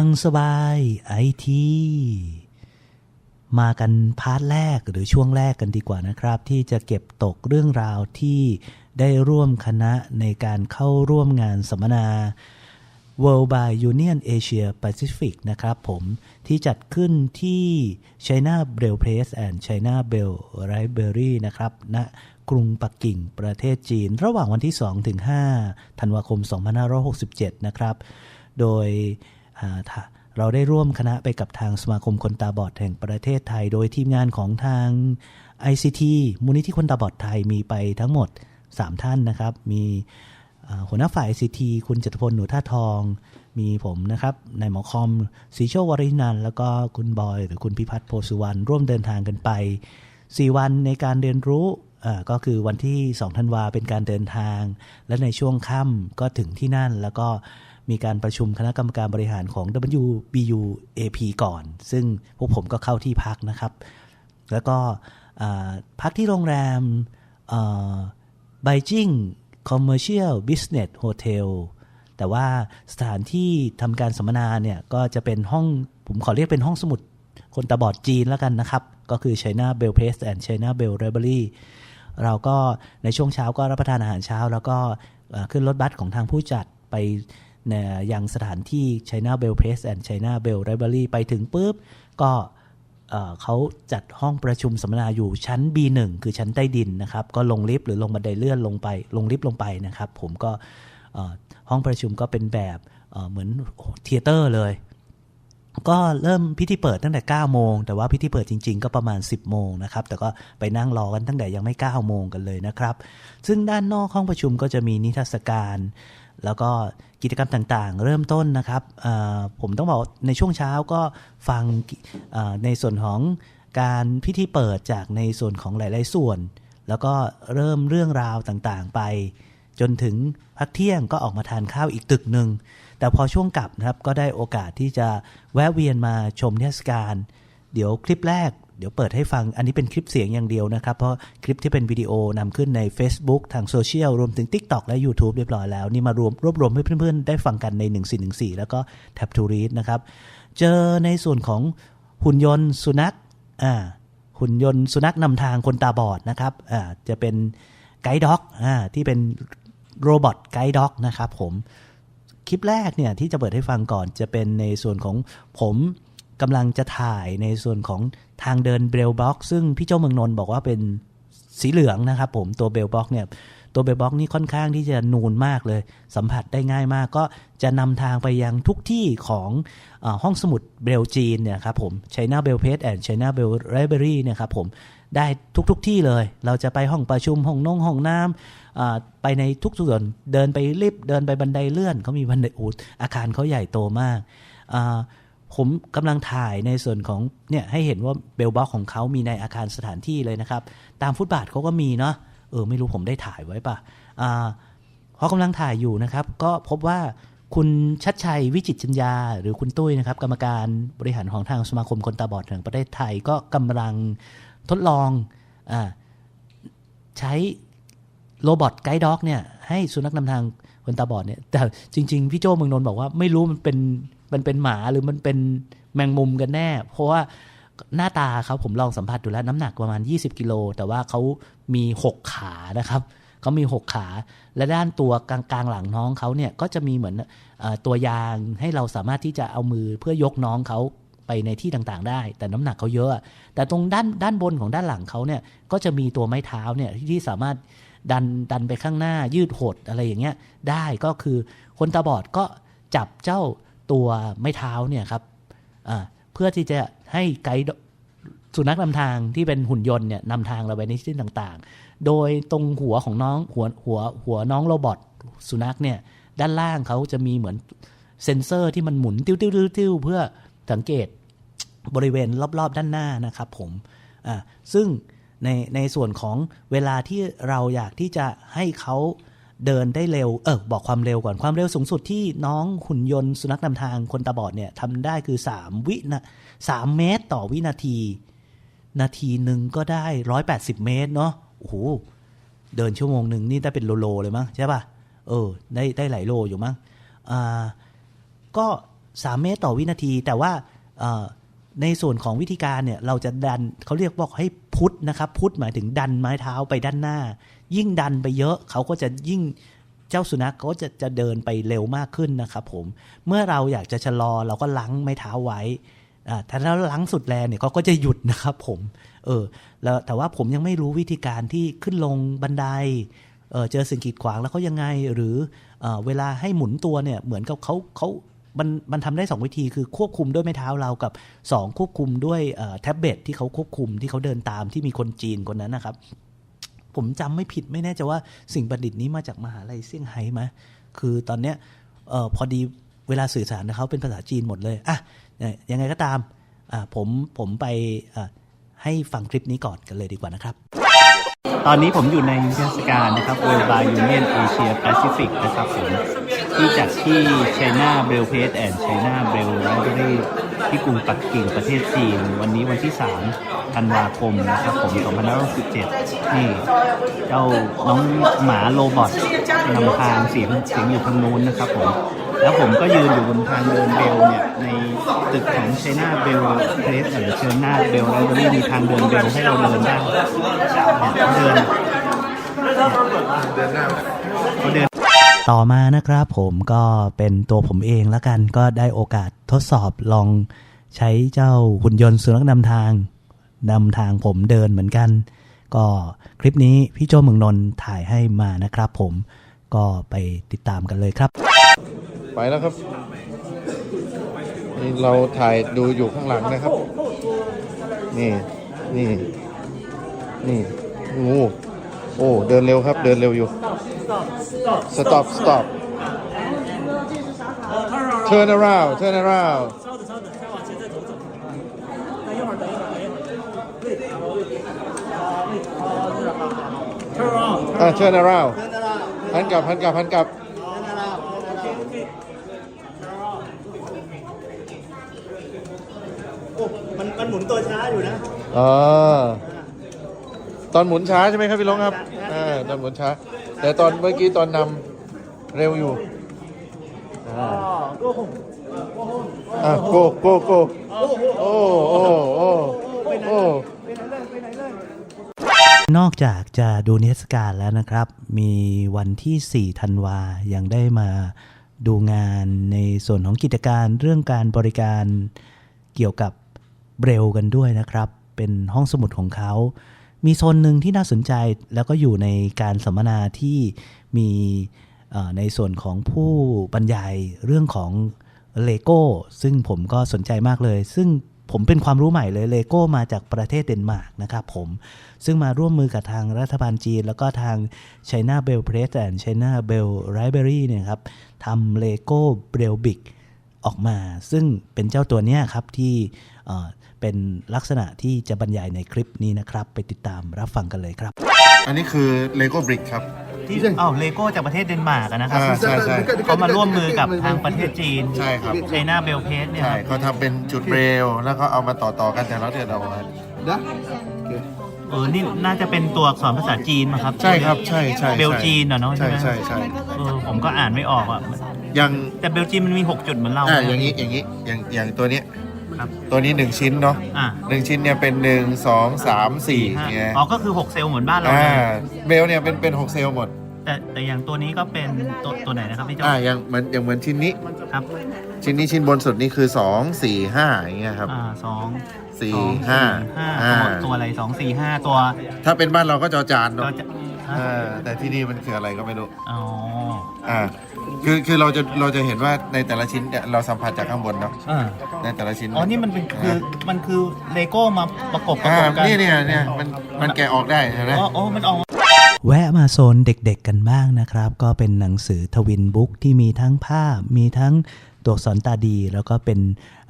ฟังสบายไอทีมากันพาร์ทแรกหรือช่วงแรกกันดีกว่านะครับ ที่จะเก็บตกเรื่องราวที่ได้ร่วมคณะในการเข้าร่วมงานสัมมนา World by Union Asia Pacific นะครับผมที่จัดขึ้นที่ China Braille Press and China Braille Library นะครับณกรุงปักกิ่งประเทศจีน ระหว่างวันที่2ถึง5ธันวาคม 2567 นะครับ โดย เราได้ร่วมคณะไปกับทางสมาคมคนตาบอดแห่งประเทศไทย โดยทีมงานของทาง ICT มูลนิธิคนตาบอดไทยมีไปทั้งหมด 3 ท่านนะครับ มีหัวหน้าฝ่าย ICT คุณจตุพลหนูท่าทอง มีผมนะครับนายหมอคอมสีโชควรินัน แล้วก็คุณบอย หรือคุณพิพัฒน์โพสุวรรณร่วมเดินทางกันไป 4 วันในการเรียนรู้ก็คือวันที่2ธันวาเป็นการเดินทาง และในช่วงค่ำก็ถึงที่นั่นแล้วก็ มีการประชุมคณะกรรมการบริหารของ WBU AP ก่อน ซึ่งพวกผมก็เข้าที่พักนะครับ แล้วก็พักที่โรงแรมไบจิงคอมเมอร์เชียลบิสเนสโฮเทลแต่ว่าสถานที่ทำการสัมมนาเนี่ย ก็จะเป็นห้องผมขอเรียกเป็นห้องสมุดคนตาบอดจีนแล้วกันนะครับ ก็คือ China Bell Press and China Bell Library เราก็ในช่วงเช้าก็รับประทานอาหารเช้า แล้วก็ขึ้นรถบัสของทางผู้จัดไป ในยังสถานที่ China Bell Press and China Bell Library ไปถึงปุ๊บ ก็เขาจัดห้องประชุมสัมมนาอยู่ชั้น B1 คือชั้นใต้ดินนะครับ ก็ลงลิฟต์หรือลงบันไดเลื่อนลงไป ลงลิฟต์ลงไปนะครับ ผมก็ห้องประชุมก็เป็นแบบเอ่อเหมือนเทเตอร์เลย ก็เริ่มพิธีเปิดตั้งแต่ 9 โมง แต่ว่าพิธีเปิดจริง ๆ ก็ประมาณ 10 โมงนะครับ แต่ก็ไปนั่งรอกันตั้งแต่ยังไม่ 9 โมงกันเลยนะครับ ซึ่งด้านนอกห้องประชุมก็จะมีนิทรรศการ แล้วก็กิจกรรมต่างๆ เริ่มต้นนะครับผมต้องบอกในช่วงเช้าก็ฟังในส่วนของการพิธีเปิดจากในส่วนของหลาย ๆ ส่วน แล้วก็เริ่มเรื่องราวต่างๆ ไป จนถึงพักเที่ยงก็ออกมาทานข้าวอีกตึกหนึ่งแต่พอช่วงกลับนะครับก็ได้โอกาสที่จะแวะเวียนมาชมเทศกาลเดี๋ยวคลิปแรก เดี๋ยวเปิดให้ฟังอันนี้เป็นคลิปเสียงอย่างเดียวนะครับ เพราะคลิปที่เป็นวิดีโอนำขึ้นใน Facebook ทางโซเชียลรวมถึง TikTok และ YouTube เรียบร้อยแล้ว นี่มารวมรวบรวมให้เพื่อนๆ ได้ฟังกันใน 1414 แล้วก็ Tap to Read นะครับ เจอในส่วนของหุ่นยนต์สุนัขอ่าหุ่นยนต์สุนัขนำทางคนตาบอดนะครับอ่าจะเป็นไกด์ด็อกอ่าที่เป็นโรบอทไกด์ด็อกนะครับผมคลิปแรกเนี่ยที่จะเปิดให้ฟังก่อนจะเป็นในส่วนของผม กำลังจะถ่ายในส่วนของทางเดินเบลบ็อก ซึ่งพี่เจ้าเมืองนนท์บอกว่าเป็นสีเหลืองนะครับผมตัวเบลบ็อกเนี่ยตัวเบลบ็อกนี่ค่อนข้างที่จะนูนมากเลย สัมผัสได้ง่ายมากก็จะนำทางไปยังทุกที่ของอห้องสมุดเบลจีนเนี่ยครับผม China Bell Press and China Bell Library เนี่ยครับผมได้ทุกๆทที่เลย เราจะไปห้องประชุมห้องนงห้องน้ำอ่าไปในทุกส่วนเดินไปลิฟต์เดินไปบันไดเลื่อนเขามีบันไดอูดอาคารเขาใหญ่โตมากอ ผมกำลังถ่ายในส่วนของเนี่ยให้เห็นว่าเบลบ็อกของเขามีในอาคารสถานที่เลยนะครับ ตามฟุตบาทเขาก็มีเนาะเออไม่รู้ผมได้ถ่ายไว้ปะอ่าพอกำลังถ่ายอยู่นะครับ ก็พบว่าคุณชัดชัยวิจิตจัญญา หรือคุณตุ้ยนะครับ กรรมการบริหารของทางสมาคมคนตาบอดแห่งประเทศไทยก็กำลังทดลองอใช้โรบอทไกด์ด็อกเนี่ยให้สุนัขนำทางคนตาบอดเนี่ยแต่จริง ๆ พี่โจเมืองนนท์บอกว่าไม่รู้มันเป็น มันเป็นหมาหรือมันเป็นแมงมุมกันแน่ เพราะว่าหน้าตาเขาผมลองสัมผัสดูแล้วน้ำหนักประมาณ 20 กิโล แต่ว่าเขามี 6 ขานะครับเขามี 6 ขา และด้านตัวกลางกลางหลังน้องเขาเนี่ยก็จะมีเหมือนอตัวยางให้เราสามารถที่จะเอามือเพื่อยกน้องเขาไปในที่ต่างๆ ได้ แต่น้ำหนักเขาเยอะ แต่ตรงด้านด้านบนของด้านหลังเขาเนี่ยก็จะมีตัวไม้เท้าเนี่ยที่สามารถดันดันไปข้างหน้ายืดหดอะไรอย่างเงี้ยได้ก็คือคนตาบอดก็จับเจ้า ตัวไม้เท้าเนี่ยครับเพื่อที่จะให้ไกด์สุนัขนำทางที่เป็นหุ่นยนต์เนี่ยนำทางเราไปในที่ต่างๆ โดยตรงหัวของน้องหัวหัวหัวน้องโรบอทสุนัขเนี่ยด้านล่างเขาจะมีเหมือนเซ็นเซอร์ที่มันหมุนติ้วติ้วติ้วติ้วเพื่อสังเกตบริเวณรอบๆ ด้านหน้านะครับผมอ่าซึ่งในในส่วนของเวลาที่เราอยากที่จะให้เขา เดินได้เร็ว เออบอกความเร็วก่อนความเร็วสูงสุดที่น้องหุ่นยนต์สุนัขนำทางคนตาบอดเนี่ยทำได้คือ 3 วินะ3เมตรต่อวินาที นาทีหนึ่งก็ได้ 180 เมตรเนาะโอ้โหเดินชั่วโมงหนึ่งนี่ได้เป็นโลโลเลยมั้งใช่ป่ะเออได้ได้หลายโลอยู่มั้งอ่าก็3เมตรต่อวินาที แต่ว่าอ่อในส่วนของวิธีการเนี่ยเราจะดันเขาเรียกว่าให้พุทธนะครับ พุทธหมายถึงดันไม้เท้าไปด้านหน้า ยิ่งดันไปเยอะเขาก็จะยิ่งเจ้าสุนัขเขาก็จะจะเดินไปเร็วมากขึ้นนะครับผมเมื่อเราอยากจะชะลอเราก็ลังไม้เท้าไว้อ่าถ้าเราลังสุดแรงเนี่ยเขาก็จะหยุดนะครับผมเออแล้วแต่ว่าผมยังไม่รู้วิธีการที่ขึ้นลงบันไดเออเจอสิ่งกีดขวางแล้วเขายังไงหรือเออเวลาให้หมุนตัวเนี่ยเหมือนกับเขาเขามันมันทำได้ 2 วิธีคือควบคุมด้วยไม้เท้าเรากับ 2 ควบคุมด้วยออแท็บเล็ตที่เขาควบคุมที่เขาเดินตามที่มีคนจีนคนนั้นนะครับ ผมจำไม่ผิดไม่แน่ใจว่าสิ่งประดิษฐ์นี้มาจากมหาลัยเซี่ยงไฮ้ไหมคือตอนเนี้ยออพอดีเวลาสื่อสารนะเขาเป็นภาษาจีนหมดเลยอะยังไงก็ตามผมผมไปให้ฟังคลิปนี้ก่อนกันเลยดีกว่านะครับ ตอนนี้ผมอยู่ในเทศกาลนะครับ World Bar Union Asia Pacific นะครับผมที่จัดที่ China Braille Press and China Braille Library ที่กรุงปักกิ่งประเทศจีน วันนี้วันที่3ธันวาคมนะครับผม2567นี่เจ้าน้องหมาโรบอทนำทางเสียงเสียงอยู่ทางนู้นนะครับผมแล้วผมก็ยืนอยู่บนทางเดินเบลเนี่ยในตึกของ China Bell Place หรือ China Bell Library มีทางเดินเบลให้เราเดินได้เนี่ยเดินเขาเดิน ต่อมานะครับผมก็เป็นตัวผมเองแล้วกันก็ได้โอกาสทดสอบลองใช้เจ้าหุ่นยนต์สุนัขนำทางนำทางผมเดินเหมือนกัน ก็คลิปนี้พี่โจเมืองนนท์ถ่ายให้มานะครับผมก็ไปติดตามกันเลยครับ ไปแล้วครับนี่เราถ่ายดูอยู่ข้างหลังนะครับ นี่นี่นี่งู โอ้เดินเร็วครับเดินเร็วอยู่ stop stop turn around turn around อ่า turn around หันกลับหันกลับหันกลับมันมันหมุนตัวช้าอยู่นะอ๋อ ตอนหมุนช้าใช่ไหมครับพี่ลงครับอ่าตอนหมุนช้า แต่ตอนเมื่อกี้ตอนนำเร็วอยู่อ่าอะโกโกโกโอ้โอ้โอ้โอ้นอกจากจะดูนิทรรศการแล้วนะครับ มีวันที่ 4 ธันวา ยังได้มาดูงานในส่วนของกิจการเรื่องการบริการเกี่ยวกับเบรลกันด้วยนะครับ เป็นห้องสมุดของเขา มีโซนหนึ่งที่น่าสนใจแล้วก็อยู่ในการสัมมนาที่มีในส่วนของผู้บรรยายเรื่องของเลโก้ซึ่งผมก็สนใจมากเลย ซึ่งผมเป็นความรู้ใหม่เลยเลโก้มาจากประเทศเดนมาร์กนะครับผม ซึ่งมาร่วมมือกับทางรัฐบาลจีน แล้วก็ทาง China Bell Press and China Bell Library เนี่ยครับทำเลโก้เบลบิก ออกมา ซึ่งเป็นเจ้าตัวเนี้ยครับที่เอ่อเป็นลักษณะที่จะบรรยายในคลิปนี้นะครับ ไปติดตามรับฟังกันเลยครับ อันนี้คือเลโก้บริกครับ ที่อ้าวเลโก้จากประเทศเดนมาร์กนะครับอ่าใช่ใช่ เขามาร่วมมือกับทางประเทศจีนใช่ครับ China Bell Press เนี่ยใช่ครับเขาทำเป็นจุดเบรลแล้วก็เอามาต่อต่อๆกันแต่ละเดือนเอามาเออนี่น่าจะเป็นตัวอักษรภาษาจีนมาครับ ใช่ครับใช่ใช่เบลจีนเหรอเนาะใช่ไหม ใช่ใช่ เออผมก็อ่านไม่ออกอะ ยังแต่เบลจีนมันมี 6 จุดเหมือนเราอ่านะอย่างนี้อย่างนี้อย่างอย่างตัวเนี้ยครับตัวนี้หนึ่งชิ้นเนาะอ่าหนึ่งชิ้นเนี่ยเป็นหนึ่งสองสามสี่ห้าไงอ๋อก็คือ 6 เซลล์เหมือนบ้านเราอ่าเลยเบลเนี่ยเป็นเป็นหกเซลล์หมดแต่แต่อย่างตัวนี้ก็เป็นตัวตัวไหนนะครับพี่โจอ่าอย่างเหมือนอย่างเหมือนชิ้นนี้ ครับชิ้นนี้ชิ้นบนสุดนี่คือสองสี่ห้าอย่างเงี้ยครับอ่าสองสี่สองห้าห้าอ่าตัวตัวอะไรสองสี่ห้าตัวถ้าเป็นบ้านเราก็จอจานเราเนาะจะอ่าแต่ที่นี่มันคืออะไรก็ไม่รู้อ๋อ อ่า คือคือเราจะเราจะเห็นว่าในแต่ละชิ้นเนี่ยเราสัมผัสจากข้างบนเนาะอ่าในแต่ละชิ้นอ๋อ นี่มันเป็นคือมันคือเลโก้มาประกบประอ่ากบกันนี่เนี่ยเนี่ยมันมันแกะออกได้เห็นไหม อ๋ออ๋อมันออกแวะมาโซนเด็กๆกันบ้างนะครับ ก็เป็นหนังสือทวินบุ๊กที่มีทั้งภาพ มีทั้งตัวอักษรตาดี แล้วก็เป็น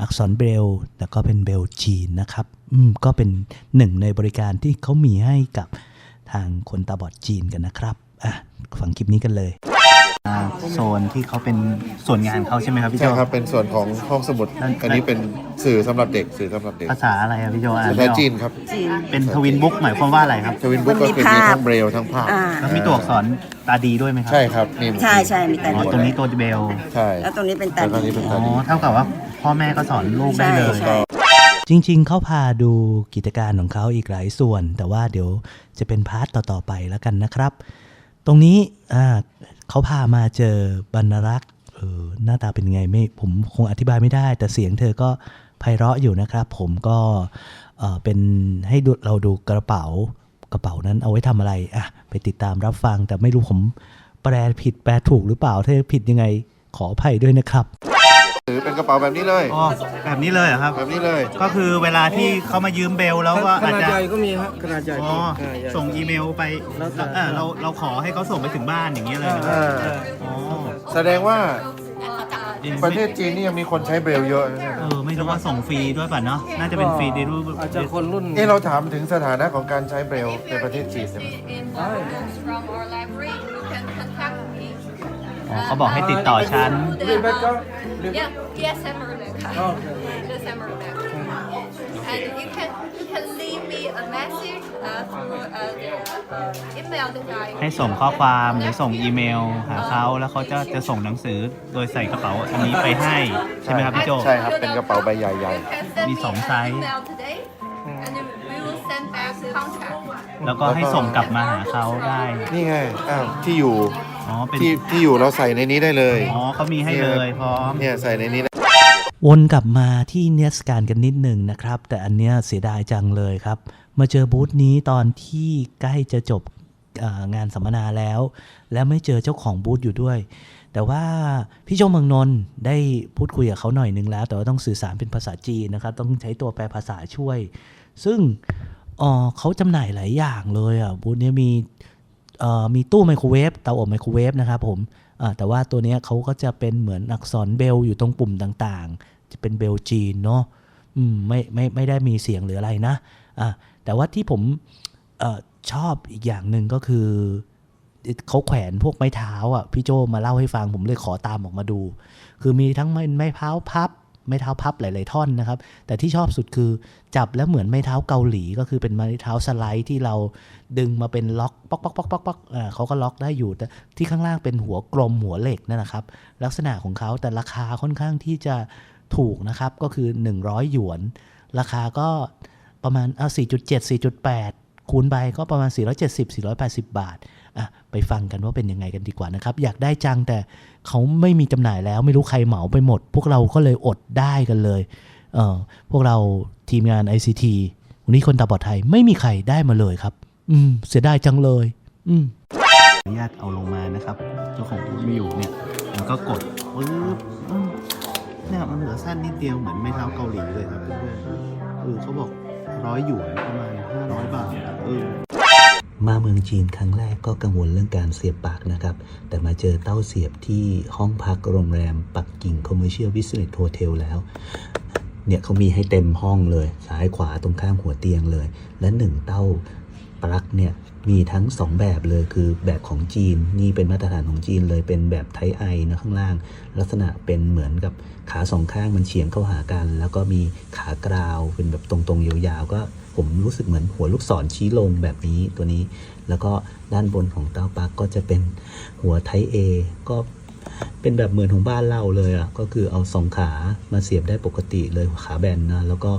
อักษรเบรลแล้วก็เป็นเบลจีนนะครับอืมก็เป็นหนึ่งในบริการที่เขามีให้กับทางคนตาบอดจีนกันนะครับอะฟังคลิปนี้กันเลยอ่า โซนที่เขาเป็นส่วนงานเขาใช่ไหมครับพี่โจ ใช่ครับ เป็นส่วนของห้องสมุด นั่น อันนี้เป็นสื่อสำหรับเด็ก สื่อสำหรับเด็กภาษาอะไรครับพี่โจอ่านภาไม่ษาออกจีนครับจีน เป็นทวินบุ๊กหมายความว่าอะไรครับ ทวินบุ๊กมันก็มีคือมีภาพ ทั้งเบรลทั้งภาพอ่า แล้วมีตัวอักษรตาดีด้วยไหมครัใช่ครับนี่ใช่ใช่มีแต่ อ๋อตรงนี้ตัวเบล ใช่แล้วตรงนี้เป็นตาแล้วก็นี่ดีเป็นอ๋ตาอ ดี เท่ากับว่าพ่อแม่ก็สอนลูกได้เลย ใช่ จริงๆ เขาพาดูกิจการของเขาอีกหลายส่วน แต่ว่าเดี๋ยวจะเป็นพาร์ทต่อ ๆ ไปแล้วกันนะครับ ตรงนี้อ่า เขาพามาเจอบรรลักษ์เออหน้าตาเป็นไงไม่ผมคงอธิบายไม่ได้ แต่เสียงเธอก็ไพเราะอยู่นะครับ ผมก็เออเป็นให้ดูเราดูกระเป๋ากระเป๋านั้นเอาไว้ทำอะไรอะไปติดตามรับฟังแต่ไม่รู้ผมแปลผิดแปลถูกหรือเปล่าถ้าผิดยังไงขออภัยด้วยนะครับ หรือเป็นกระเป๋าแบบนี้เลย อ๋อแบบนี้เลยครับ แบบนี้เลย ก็คือเวลาที่เขามายืมเบลแล้วก็ขอาจนาดจะ ใหญ่ก็มีครับขนาดใหญ่อ๋อ ขนาดใหญ่ ส่งอีเมลไปแล้วแต่ เออเราเราขอให้เขาส่งไปถึงบ้านอย่างเงี้ยเลยนะอ่าอ๋อแสดงว่าเอ๊ะประเทศจีนนี่ยังมีคนใช้เบรลเยอะนะเนี่ยเออ ไม่รู้ว่าส่งฟรีด้วยป่ะเนาะ น่าจะเป็นฟรีในรูป อาจจะคนรุ่น เอ๊ะเราถามถึงสถานะของการใช้เบรลในประเทศจีนใช่ไหม inbox from our library, อ๋อเขาบอกให้ติดต่อฉันรีเบคก้า Yeah, yes, I'm Rebecca. Okay. Yes, I'm Rebecca. And you can you can leave me a message uh, through uh, uh, email that I ให้ส่งข้อความหรือส่งอีเมลหาเขาแล้วเขาจะจะส่งหนังสือโดยใส่กระเป๋าอันนี้ไปให้ ใช่ไหมครับพี่โจ ใช่ครับเป็นกระเป๋าใบใหญ่ You can send มี me สอง an ไซส์ email today, and then we will send back contact. แล้วก็ให้ส่งกลับมาหาเขาได้ๆนี่ไงอ้าวที่อยู่ อ๋อเป็นที่ที่อยู่เราใส่ในนี้ได้เลย อ๋อเขามีให้เลยพร้อม เนี่ยใส่ในนี้ได้วนกลับมาที่เนสการกันนิดหนึ่งนะครับ แต่อันเนี้ยเสียดายจังเลยครับ มาเจอบูธนี้ตอนที่ใกล้จะจบเอ่องานสัมมนาแล้ว แล้วไม่เจอเจ้าของบูธอยู่ด้วย แต่ว่าพี่โจเมืองนนท์ได้พูดคุยกับเขาหน่อยนึงแล้ว แต่ว่าต้องสื่อสารเป็นภาษาจีนนะครับ ต้องใช้ตัวแปลภาษาช่วย ซึ่งเอ่อเขาจำหน่ายหลายอย่างเลยอะบูธนี้มีเอ่อ มีตู้ไมโครเวฟเตาอบไมโครเวฟนะครับผมแต่ว่าตัวนี้เขาก็จะเป็นเหมือนอักษรเบลอยู่ตรงปุ่มต่างๆ จะเป็นเบลจีนเนาะไม่ไม่ไม่ได้มีเสียงหรืออะไรนะอ่าแต่ว่าที่ผมอชอบอีกอย่างหนึ่งก็คือเขาแขวนพวกไม้เท้าอะพี่โจมาเล่าให้ฟังผมเลยขอตามออกมาดู คือมีทั้งไม้ไม้เท้าพับ ไม้เท้าพับหลาย ๆ ท่อนนะครับ แต่ที่ชอบสุดคือจับแล้วเหมือนไม้เท้าเกาหลี ก็คือเป็นไม้เท้าสไลด์ที่เราดึงมาเป็นล็อกป๊อกป๊อกป๊อกป๊อกป๊อกอ่าเขาก็ล็อกได้อยู่แต่ที่ข้างล่างเป็นหัวกลมหัวเหล็กนั่นนะครับ ลักษณะของเขาแต่ราคาค่อนข้างที่จะถูกนะครับ ก็คือ 100 หยวน ราคาก็ประมาณเอา4.7 4.8 คูณไปก็ประมาณ 470 480 บาทอะไปฟังกันว่าเป็นยังไงกันดีกว่านะครับ อยากได้จังแต่ เขาไม่มีจำหน่ายแล้ว ไม่รู้ใครเหมาไปหมด พวกเราก็เลยอดได้กันเลยเออพวกเราทีมงาน ICT วันนี้คนตาบอดไทยไม่มีใครได้มาเลยครับ อืม เสียดายจังเลย อืมอนุญาตเอาลงมานะครับ เจ้าของบูธไม่อยู่เนี่ยมันก็กดปึ๊บอืมเนี่ยมันเหลือสั้นนิดเดียวเหมือนไม้เท้าเกาหลีเลยครับเพื่อนๆเออเขาบอกร้อยหยวนประมาณห้าร้อยบาทเออ มาเมืองจีนครั้งแรกก็กังวลเรื่องการเสียบปากนะครับ แต่มาเจอเต้าเสียบที่ห้องพักโรงแรมปักกิ่งคอมเมอร์เชียลวิสเนตโฮเทลแล้ว เนี่ยเขามีให้เต็มห้องเลย ซ้ายขวาตรงข้างหัวเตียงเลย และหนึ่งเต้า ปลั๊กเนี่ยมีทั้ง 2 แบบเลยคือแบบของจีน นี่เป็นมาตรฐานของจีนเลยเป็นแบบไทไอนะข้างล่าง ลักษณะเป็นเหมือนกับขาสองข้างมันเฉียงเข้าหากัน แล้วก็มีขากราวเป็นแบบตรงๆ ยาวๆ ก็ผมรู้สึกเหมือนหัวลูกศรชี้ลงแบบนี้ตัวนี้ แล้วก็ด้านบนของเต้าปลั๊กก็จะเป็นหัวไทเอก็ เป็นแบบเหมือนของบ้านเราเลยอะก็คือเอาสองขามาเสียบได้ปกติเลยขาแบนนะแล้วก็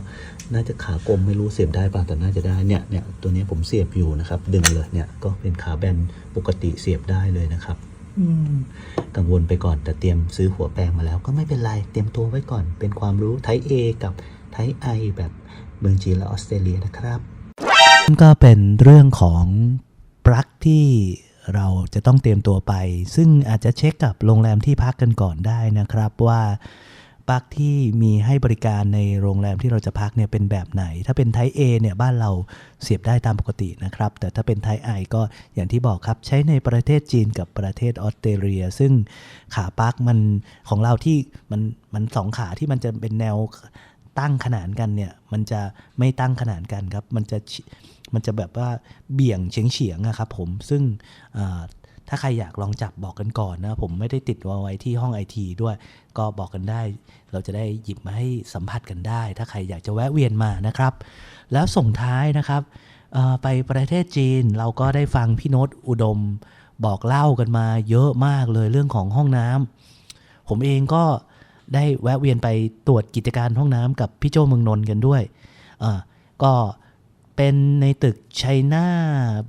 น่าจะขากลมไม่รู้เสียบได้ป่ะแต่น่าจะได้เนี่ยเนี่ยตัวนี้ผมเสียบอยู่นะครับ ดึงเลยเนี่ยก็เป็นขาแบนปกติเสียบได้เลยนะครับอืมกังวลไปก่อนแต่เตรียมซื้อหัวแปลงมาแล้วก็ไม่เป็นไร เตรียมตัวไว้ก่อน เป็นความรู้ไท A กับไท I แบบเมืองจีนและออสเตรเลียนะครับ ก็เป็นเรื่องของปลั๊กที่ เราจะต้องเตรียมตัวไป ซึ่งอาจจะเช็คกับโรงแรมที่พักกันก่อนได้นะครับว่าปักที่มีให้บริการในโรงแรมที่เราจะพักเนี่ยเป็นแบบไหน ถ้าเป็นไท A เนี่ยบ้านเราเสียบได้ตามปกตินะครับ แต่ถ้าเป็นไท I ก็อย่างที่บอกครับใช้ในประเทศจีนกับประเทศออสเตรเลีย ซึ่งขาปักมันของเราที่มันมันสองขาที่มันจะเป็นแนวตั้งขนานกันเนี่ยมันจะไม่ตั้งขนานกันครับ มันจะ มันจะแบบว่าเบี่ยงเฉียงเฉียงๆอะครับผมซึ่งถ้าใครอยากลองจับบอกกันก่อนนะผมไม่ได้ติดเอาไว้ที่ห้องไอทีด้วย ก็บอกกันได้ เราจะได้หยิบมาให้สัมผัสกันได้ ถ้าใครอยากจะแวะเวียนมานะครับ แล้วส่งท้ายนะครับไปประเทศจีนเราก็ได้ฟังพี่โน้ตอุดมบอกเล่ากันมาเยอะมากเลยเรื่องของห้องน้ำผมเองก็ได้แวะเวียนไปตรวจกิจการห้องน้ำกับพี่โจเมืองนนท์กันด้วย ก็ เป็นในตึก China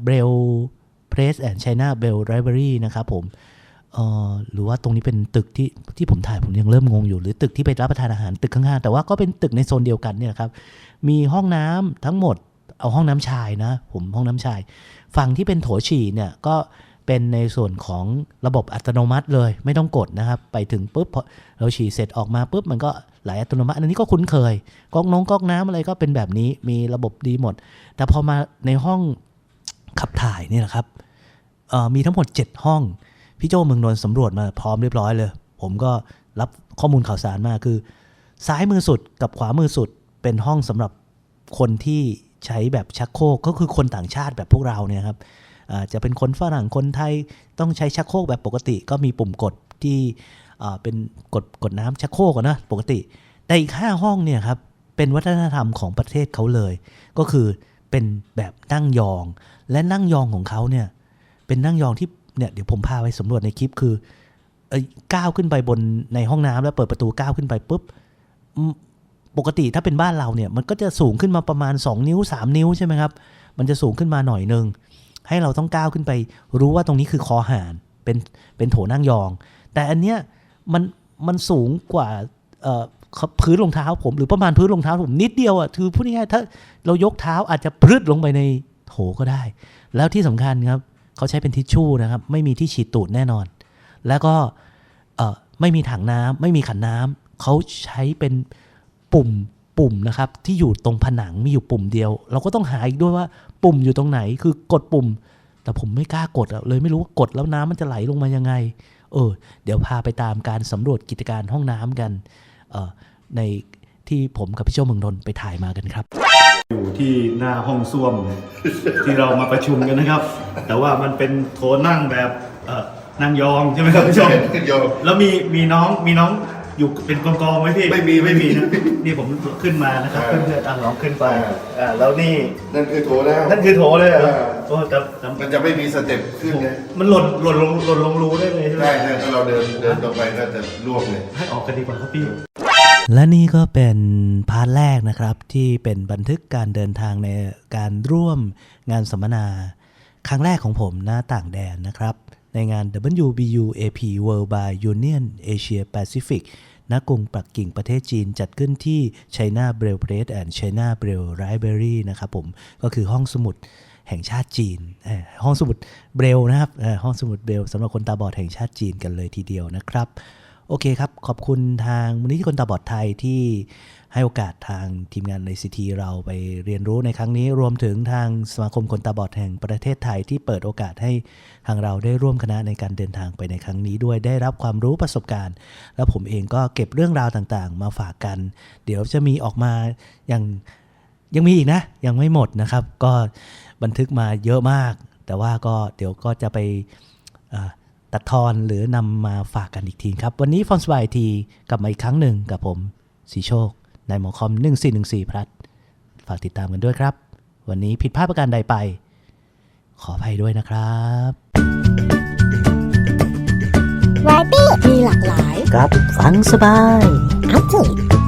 b r e l Press and China b e l Library นะครับผมเออหรือว่าตรงนี้เป็นตึกที่ที่ผมถ่ายผมยังเริ่มงงอยู่ หรือตึกที่ไปรับประทานอาหารตึกข้างๆแต่ว่าก็เป็นตึกในโซนเดียวกันเนี่ยครับ มีห้องน้ำทั้งหมดเอาห้องน้ำชายนะ ผมห้องน้ำชาย ฝั่งที่เป็นโถฉี่เนี่ยก็ เป็นในส่วนของระบบอัตโนมัติเลย ไม่ต้องกดนะครับ ไปถึงปุ๊บพอเราฉี่เสร็จออกมาปุ๊บมันก็ไหลอัตโนมัติอันนี้ก็คุ้นเคยก๊อกน้องก๊อกน้ำอะไรก็เป็นแบบนี้มีระบบดีหมด แต่พอมาในห้องขับถ่ายนี่แหละครับมีทั้งหมด 7 ห้อง พี่โจเมืองนนท์สำรวจมาพร้อมเรียบร้อยเลย ผมก็รับข้อมูลข่าวสารมาคือ ซ้ายมือสุดกับขวามือสุดเป็นห้องสำหรับคนที่ใช้แบบชักโครกก็คือคนต่างชาติแบบพวกเราเนี่ยครับ จะเป็นคนฝรั่งคนไทยต้องใช้ชักโครกแบบปกติ ก็มีปุ่มกดที่เป็นกดกดน้ำชักโครกนะปกติ แต่อีกห้าห้องเนี่ยครับเป็นวัฒนธรรมของประเทศเขาเลย ก็คือเป็นแบบนั่งยอง และนั่งยองของเขาเนี่ยเป็นนั่งยองที่เนี่ยเดี๋ยวผมพาไปสำรวจในคลิปคือก้าวขึ้นไปบนในห้องน้ำแล้วเปิดประตูก้าวขึ้นไปปุ๊บปกติถ้าเป็นบ้านเราเนี่ยมันก็จะสูงขึ้นมาประมาณ 2 นิ้ว 3 นิ้วใช่ไหมครับ มันจะสูงขึ้นมาหน่อยนึง ให้เราต้องก้าวขึ้นไป รู้ว่าตรงนี้คือคอหานเป็นเป็นโถนั่งยอง แต่อันเนี้ยมันมันสูงกว่าเอ่อพื้นรองเท้าผม หรือประมาณพื้นรองเท้าผมนิดเดียวอะคือพูดง่ายๆถ้าเรายกเท้าอาจจะพรึดลงไปในโถก็ได้ แล้วที่สำคัญครับเขาใช้เป็นทิชชู่นะครับ ไม่มีที่ฉีดตูดแน่นอน แล้วก็ไม่มีถังน้ำไม่มีขันน้ำเขาใช้เป็นปุ่มปุ่มนะครับ ที่อยู่ตรงผนังมีอยู่ปุ่มเดียว เราก็ต้องหาอีกด้วยว่า ปุ่มอยู่ตรงไหน คือกดปุ่ม แต่ผมไม่กล้ากดอะเลยไม่รู้ว่ากดแล้วน้ำมันจะไหลลงมายังไง เออ เดี๋ยวพาไปตามการสำรวจกิจการห้องน้ำกัน เอ่อในที่ผมกับพี่โจเมืองนนท์ไปถ่ายมากันครับ อยู่ที่หน้าห้องส้วมที่เรามาประชุมกันนะครับ แต่ว่ามันเป็นโถนั่งแบบเอ่อนั่งยองใช่ไหมครับพี่ชมโยมแล้วมีมีน้องมีน้อง อยู่เป็นกองกองๆไหมพี่ไม่มีไม่มีนะนี่ผมขึ้นมานะครับเออเพื่อนๆอะลองขึ้นไปเอออ่าแล้วนี่นั่นคือโถแล้วนั่นคือโถเลยเหรอเออโอ้แต่แต่มันจะไม่มีสเต็ปขึ้นไงมันหล่นหล่นลงหล่นลงรูได้เลยใช่ไหมใช่ใช่ถ้าเราเดินเดินตรงไปก็จะล่วงเลยให้ออกกันดีกว่าครับพี่และนี่ก็เป็นพาร์ทแรกนะครับ ที่เป็นบันทึกการเดินทางในการร่วมงานสัมมนา ครั้งแรกของผมหน้าต่างแดนนะครับ ในงาน WBUAP World by Union Asia Pacific ณกรุงปักกิ่งประเทศจีนจัดขึ้นที่ China Braille Press and China Braille Library นะครับผม ก็คือห้องสมุดแห่งชาติจีน ห้องสมุดเบรลนะครับ ห้องสมุดเบรลสำหรับคนตาบอดแห่งชาติจีนกันเลยทีเดียวนะครับ โอเคครับ ขอบคุณทางมูลนิธิคนตาบอดไทยที่ ให้โอกาสทางทีมงานในซีทีเราไปเรียนรู้ในครั้งนี้ รวมถึงทางสมาคมคนตาบอดแห่งประเทศไทยที่เปิดโอกาสให้ทางเราได้ร่วมคณะในการเดินทางไปในครั้งนี้ด้วยได้รับความรู้ประสบการณ์ แล้วผมเองก็เก็บเรื่องราวต่างๆ มาฝากกัน เดี๋ยวจะมีออกมาอย่างยังมีอีกนะ ยังไม่หมดนะครับ ก็บันทึกมาเยอะมาก แต่ว่าก็เดี๋ยวก็จะไปตัดทอนหรือนำมาฝากกันอีกทีครับ วันนี้ฟอนสบายทีกลับมาอีกครั้งหนึ่งกับผมสีโชค ในหมอคอม 1414 พลัด ฝากติดตามกันด้วยครับ วันนี้ผิดพลาดประการใดไป ขออภัยด้วยนะครับวาไรตี้มีหลากหลาย ครับ ฟังสบายอัปเดต